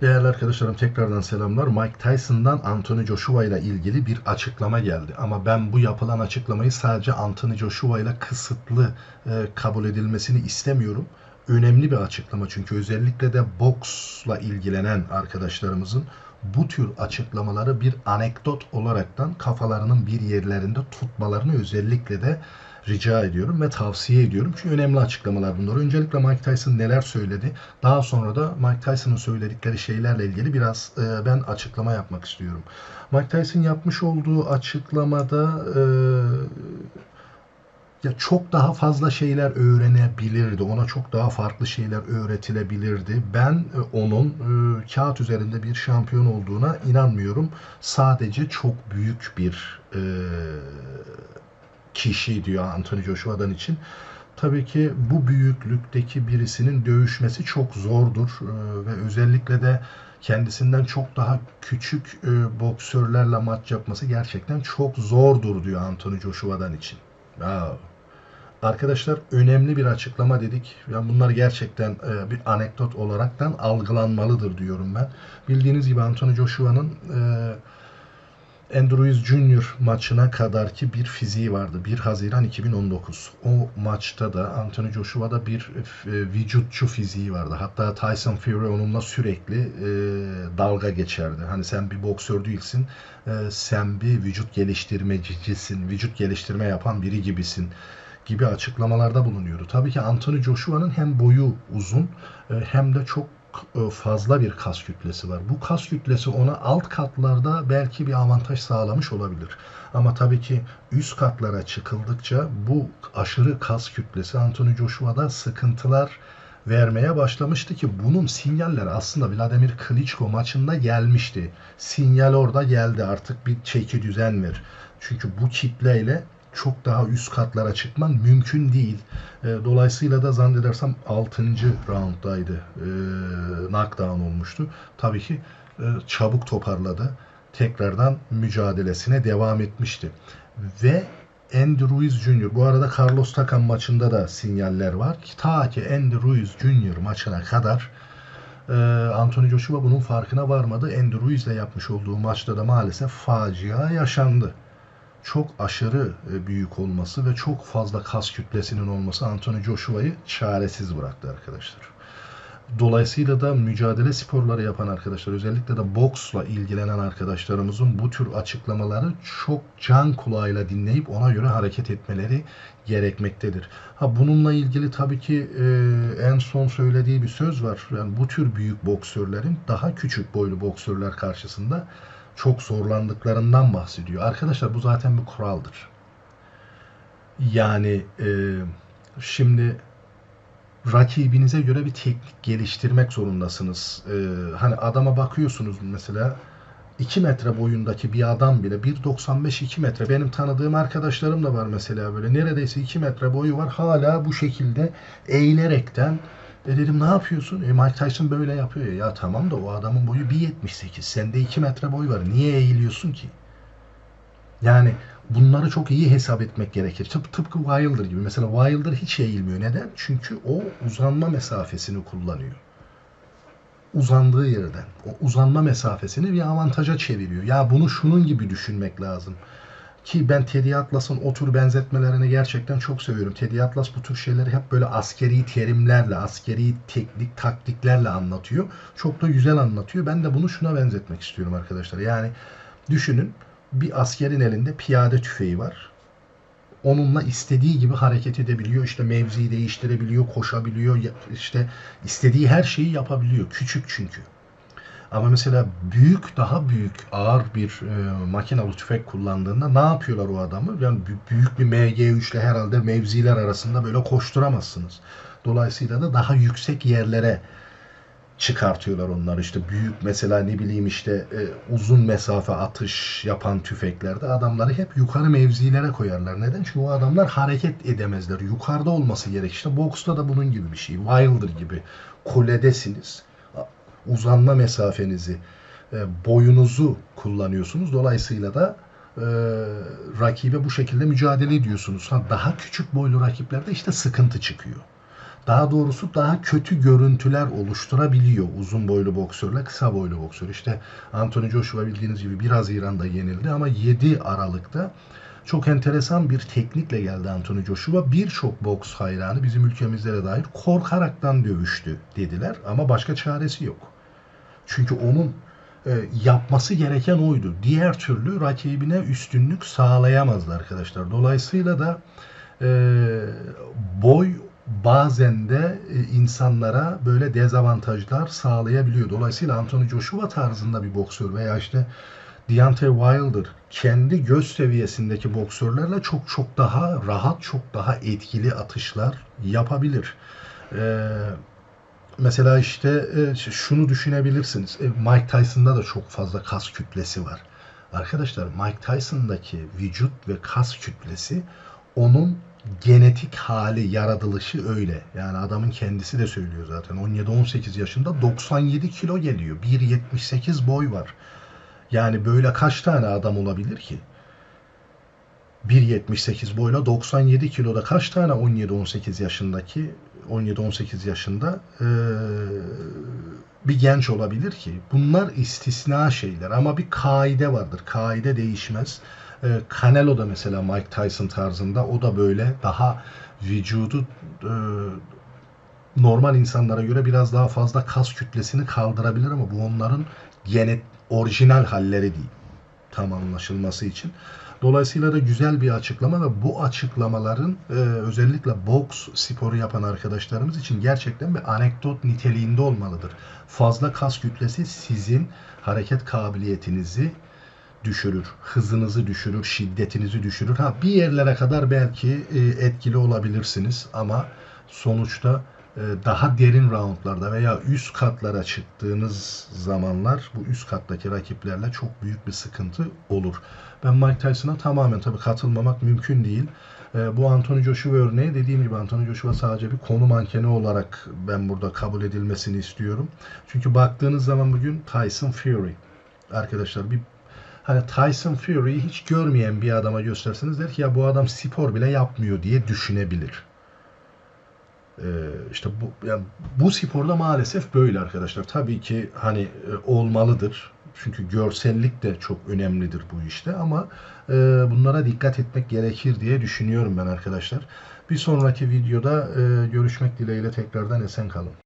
Değerli arkadaşlarım tekrardan selamlar. Mike Tyson'dan Anthony Joshua ile ilgili bir açıklama geldi. Ama ben bu yapılan açıklamayı sadece Anthony Joshua ile kısıtlı e, kabul edilmesini istemiyorum. Önemli bir açıklama çünkü özellikle de boksla ilgilenen arkadaşlarımızın bu tür açıklamaları bir anekdot olaraktan kafalarının bir yerlerinde tutmalarını özellikle de rica ediyorum ve tavsiye ediyorum. Çünkü önemli açıklamalar bunlar. Öncelikle Mike Tyson neler söyledi? Daha sonra da Mike Tyson'ın söyledikleri şeylerle ilgili biraz e, ben açıklama yapmak istiyorum. Mike Tyson yapmış olduğu açıklamada e, ya çok daha fazla şeyler öğrenebilirdi. Ona çok daha farklı şeyler öğretilebilirdi. Ben e, onun e, kağıt üzerinde bir şampiyon olduğuna inanmıyorum. Sadece çok büyük bir e, kişi diyor Anthony Joshua'dan için. Tabii ki bu büyüklükteki birisinin dövüşmesi çok zordur ee, ve özellikle de kendisinden çok daha küçük e, boksörlerle maç yapması gerçekten çok zordur diyor Anthony Joshua'dan için. Ya. Arkadaşlar önemli bir açıklama dedik. Yani bunlar gerçekten e, bir anekdot olaraktan algılanmalıdır diyorum ben. Bildiğiniz gibi Anthony Joshua'nın e, Andrews Junior maçına kadarki bir fiziği vardı. 1 Haziran 2019. O maçta da Anthony Joshua'da bir e, vücutçu fiziği vardı. Hatta Tyson Fury onunla sürekli e, dalga geçerdi. Hani sen bir boksör değilsin, e, sen bir vücut geliştirmecicisin, vücut geliştirme yapan biri gibisin gibi açıklamalarda bulunuyordu. Tabii ki Anthony Joshua'nın hem boyu uzun e, hem de çok e, fazla bir kas kütlesi var. Bu kas kütlesi ona alt katlarda belki bir avantaj sağlamış olabilir. Ama tabii ki üst katlara çıkıldıkça bu aşırı kas kütlesi Anthony Joshua'da sıkıntılar vermeye başlamıştı ki bunun sinyalleri aslında Vladimir Klitschko maçında gelmişti. Sinyal orada geldi artık bir çeki düzen ver. Çünkü bu kitleyle çok daha üst katlara çıkman mümkün değil. E, dolayısıyla da zannedersem 6. rounddaydı. E, knockdown olmuştu. Tabii ki e, çabuk toparladı. Tekrardan mücadelesine devam etmişti. Ve Andy Ruiz Jr. Bu arada Carlos Takam maçında da sinyaller var. Ta ki Andy Ruiz Jr. maçına kadar e, Anthony Joshua bunun farkına varmadı. Andy Ruiz ile yapmış olduğu maçta da maalesef facia yaşandı çok aşırı e, büyük olması ve çok fazla kas kütlesinin olması Anthony Joshua'yı çaresiz bıraktı arkadaşlar. Dolayısıyla da mücadele sporları yapan arkadaşlar, özellikle de boksla ilgilenen arkadaşlarımızın bu tür açıklamaları çok can kulağıyla dinleyip ona göre hareket etmeleri gerekmektedir. Ha bununla ilgili tabii ki e, en son söylediği bir söz var. Yani bu tür büyük boksörlerin daha küçük boylu boksörler karşısında çok zorlandıklarından bahsediyor. Arkadaşlar bu zaten bir kuraldır. Yani e, şimdi rakibinize göre bir teknik geliştirmek zorundasınız. E, hani adama bakıyorsunuz mesela 2 metre boyundaki bir adam bile 1.95 2 metre benim tanıdığım arkadaşlarım da var mesela böyle neredeyse 2 metre boyu var hala bu şekilde eğilerekten e dedim ne yapıyorsun? E Mike Tyson böyle yapıyor ya. Tamam da o adamın boyu 1.78. Sende 2 metre boy var. Niye eğiliyorsun ki? Yani bunları çok iyi hesap etmek gerekir. Tıp, tıpkı Wilder gibi. Mesela Wilder hiç eğilmiyor. Neden? Çünkü o uzanma mesafesini kullanıyor. Uzandığı yerden. O uzanma mesafesini bir avantaja çeviriyor. Ya bunu şunun gibi düşünmek lazım. Ki ben Teddy Atlas'ın o tür benzetmelerini gerçekten çok seviyorum. Teddy Atlas bu tür şeyleri hep böyle askeri terimlerle, askeri teknik, taktiklerle anlatıyor. Çok da güzel anlatıyor. Ben de bunu şuna benzetmek istiyorum arkadaşlar. Yani düşünün bir askerin elinde piyade tüfeği var. Onunla istediği gibi hareket edebiliyor. İşte mevziyi değiştirebiliyor, koşabiliyor. işte istediği her şeyi yapabiliyor. Küçük çünkü. Ama mesela büyük, daha büyük, ağır bir e, makinalı tüfek kullandığında ne yapıyorlar o adamı? Yani büyük bir MG3 ile herhalde mevziler arasında böyle koşturamazsınız. Dolayısıyla da daha yüksek yerlere çıkartıyorlar onlar. İşte büyük mesela ne bileyim işte e, uzun mesafe atış yapan tüfeklerde adamları hep yukarı mevzilere koyarlar. Neden? Çünkü o adamlar hareket edemezler. Yukarıda olması gerek. İşte boksta da bunun gibi bir şey. Wilder gibi kuledesiniz uzanma mesafenizi, e, boyunuzu kullanıyorsunuz. Dolayısıyla da e, rakibe bu şekilde mücadele ediyorsunuz. Ha, daha küçük boylu rakiplerde işte sıkıntı çıkıyor. daha doğrusu daha kötü görüntüler oluşturabiliyor uzun boylu boksörle kısa boylu boksör. İşte Anthony Joshua bildiğiniz gibi 1 Haziran'da yenildi ama 7 Aralık'ta çok enteresan bir teknikle geldi Anthony Joshua. Birçok boks hayranı bizim ülkemizde de dahil korkaraktan dövüştü dediler ama başka çaresi yok. Çünkü onun e, yapması gereken oydu. Diğer türlü rakibine üstünlük sağlayamazdı arkadaşlar. Dolayısıyla da e, boy bazen de e, insanlara böyle dezavantajlar sağlayabiliyor. Dolayısıyla Anthony Joshua tarzında bir boksör veya işte Deontay Wilder kendi göz seviyesindeki boksörlerle çok çok daha rahat, çok daha etkili atışlar yapabilir. Ee, mesela işte e, şunu düşünebilirsiniz. E, Mike Tyson'da da çok fazla kas kütlesi var. Arkadaşlar Mike Tyson'daki vücut ve kas kütlesi onun genetik hali, yaratılışı öyle. Yani adamın kendisi de söylüyor zaten. 17-18 yaşında 97 kilo geliyor. 1.78 boy var. Yani böyle kaç tane adam olabilir ki? 1.78 boyla 97 kiloda kaç tane 17-18 yaşındaki 17-18 yaşında eee, bir genç olabilir ki? Bunlar istisna şeyler ama bir kaide vardır. Kaide değişmez. Eee, Canelo da mesela Mike Tyson tarzında o da böyle daha vücudu eee, normal insanlara göre biraz daha fazla kas kütlesini kaldırabilir ama bu onların genet orijinal halleri değil. Tam anlaşılması için. Dolayısıyla da güzel bir açıklama ve bu açıklamaların e, özellikle boks sporu yapan arkadaşlarımız için gerçekten bir anekdot niteliğinde olmalıdır. Fazla kas kütlesi sizin hareket kabiliyetinizi düşürür, hızınızı düşürür, şiddetinizi düşürür. Ha bir yerlere kadar belki e, etkili olabilirsiniz ama sonuçta daha derin roundlarda veya üst katlara çıktığınız zamanlar bu üst kattaki rakiplerle çok büyük bir sıkıntı olur. Ben Mike Tyson'a tamamen tabii katılmamak mümkün değil. E, bu Anthony Joshua örneği dediğim gibi Anthony Joshua sadece bir konu mankeni olarak ben burada kabul edilmesini istiyorum. Çünkü baktığınız zaman bugün Tyson Fury arkadaşlar bir hani Tyson Fury'yi hiç görmeyen bir adama gösterseniz der ki ya bu adam spor bile yapmıyor diye düşünebilir. Ee, işte bu yani bu sporda maalesef böyle arkadaşlar. Tabii ki hani e, olmalıdır. Çünkü görsellik de çok önemlidir bu işte ama e, bunlara dikkat etmek gerekir diye düşünüyorum ben arkadaşlar. Bir sonraki videoda e, görüşmek dileğiyle tekrardan esen kalın.